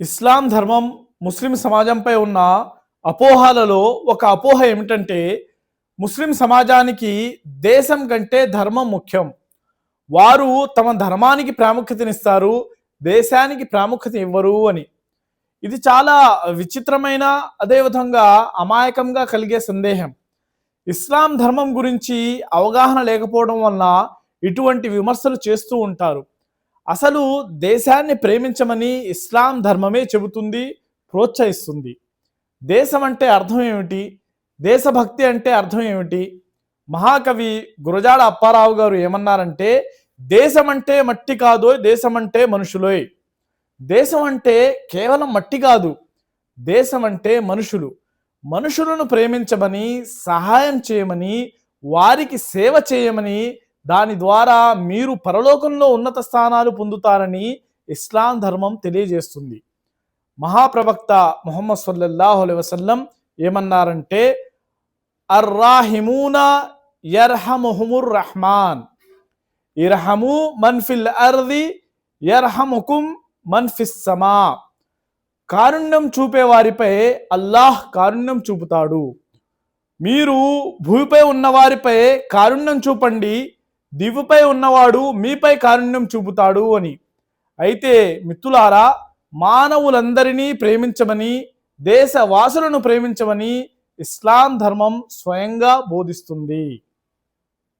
ఇస్లాం ధర్మం ముస్లిం సమాజంపై ఉన్న అపోహలలో ఒక అపోహ ఏమిటంటే ముస్లిం సమాజానికి దేశం కంటే ధర్మం ముఖ్యం. వారు తమ ధర్మానికి ప్రాముఖ్యతనిస్తారు దేశానికి ప్రాముఖ్యత ఇవ్వరు అని. ఇది చాలా విచిత్రమైన అదేవిధంగా అమాయకంగా కలిగే సందేహం. ఇస్లాం ధర్మం గురించి అవగాహన లేకపోవడం వలన ఇటువంటి విమర్శలు చేస్తూ ఉంటారు. అసలు దేశాన్ని ప్రేమించమని ఇస్లాం ధర్మమే చెబుతుంది ప్రోత్సహిస్తుంది. దేశం అంటే అర్థం ఏమిటి? దేశభక్తి అంటే అర్థం ఏమిటి? మహాకవి గురజాడ అప్పారావు గారు ఏమన్నారంటే దేశం అంటే మట్టి కాదోయ్ దేశం అంటే మనుషులోయ్ దేశం అంటే కేవలం మట్టి కాదు దేశం అంటే మనుషులు. మనుషులను ప్రేమించమని సహాయం చేయమని వారికి సేవ చేయమని దాని ద్వారా మీరు పరలోకంలో ఉన్నత స్థానాలు పొందుతారని ఇస్లాం ధర్మం తెలియజేస్తుంది. మహాప్రవక్త ముహమ్మద్ సల్లల్లాహు అలై వసల్లం ఏమన్నారంటే అర్రాహిమూన యర్హముహుముర్ రహమాన్. ఇర్హము మన్ఫిల్ అర్ది యర్హముకుం మన్ఫిస్ సమా. కారుణ్యం చూపే వారిపై అల్లాహ్ కారుణ్యం చూపుతాడు. మీరు భూమిపై ఉన్న వారిపై కారుణ్యం చూపండి. దివుపై ఉన్నవాడు మీపై కారుణ్యం చూపుతాడు అని. అయితే మిత్రులారా మానవులందరినీ ప్రేమించమని దేశవాసులను ప్రేమించమని ఇస్లాం ధర్మం స్వయంగా బోధిస్తుంది.